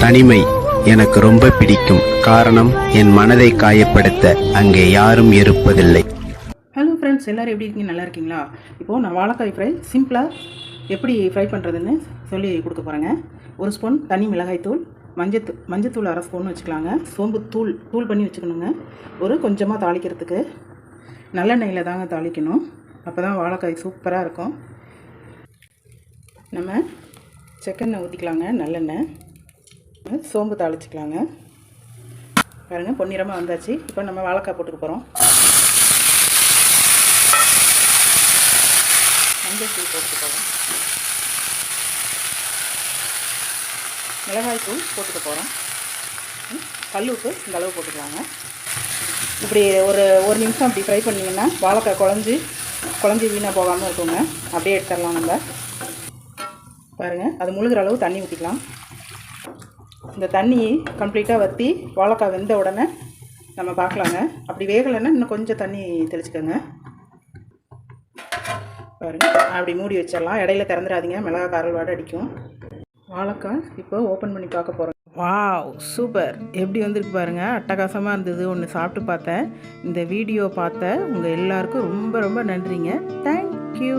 தனிமை எனக்கு ரொம்ப பிடிக்கும். காரணம் என் மனதை காயப்படுத்த அங்கே யாரும் இருப்பதில்லை. ஹலோ ஃப்ரெண்ட்ஸ் எல்லோரும் எப்படி இருக்கீங்க? நல்லா இருக்கீங்களா? இப்போது நான் வாழைக்காய் ஃப்ரை சிம்பிளாக எப்படி ஃப்ரை பண்ணுறதுன்னு சொல்லி கொடுக்க போகிறேங்க ஒரு ஸ்பூன் தனி மிளகாய்த்தூள் மஞ்சத்தூள் மஞ்சத்தூள் அரை ஸ்பூன் வச்சுக்கலாங்க. சோம்பு தூள் தூள் பண்ணி வச்சுக்கணுங்க. ஒரு கொஞ்சமாக தாளிக்கிறதுக்கு நல்லெண்ணெயில் தாங்க தாளிக்கணும். அப்போ தான் வாழைக்காய் சூப்பராக இருக்கும். நம்ம செக்கெண்ணெய் ஊற்றிக்கலாங்க நல்லெண்ணெய். சோம்பு தாளிச்சிக்கலாங்க. பாருங்கள் பொன்னிறமாக வந்தாச்சு. இப்போ நம்ம வாழைக்காய் போட்டுக்க போகிறோம் மஞ்சள் தூள் போட்டுக்க போகிறோம் மிளகாய் தூள் போட்டுக்க போகிறோம் கல் உப்பு இந்த அளவு போட்டுக்கலாங்க. இப்படி ஒரு ஒரு நிமிஷம் அப்படி ஃப்ரை பண்ணிங்கன்னா வாழைக்காய் குழஞ்சி குழஞ்சி வீணாக போகாமல் இருக்குங்க. அப்படியே எடுத்துடலாம் நம்ம. பாருங்கள் அது முழுகிற அளவு தண்ணி ஊற்றிக்கலாம் இந்த தண்ணி கம்ப்ளீட்டாக வற்றி வாழைக்காய் வெந்த உடனே நம்ம பார்க்கலாங்க. அப்படி வேகலைன்னா இன்னும் கொஞ்சம் தண்ணி தெளிச்சுக்கோங்க. பாருங்கள் அப்படி மூடி வச்சிடலாம். இடையில திறந்துடாதீங்க மிளகா காரல் வாடை அடிக்கும். வாழைக்காய் இப்போ ஓப்பன் பண்ணி பார்க்க போகிறோம் வாவ் சூப்பர் எப்படி வந்திருக்கு பாருங்கள் அட்டகாசமாக இருந்தது. ஒன்று சாப்பிட்டு பார்த்தேன். இந்த வீடியோ பார்த்த உங்கள் எல்லாருக்கும் ரொம்ப ரொம்ப நன்றிங்க. தேங்க்யூ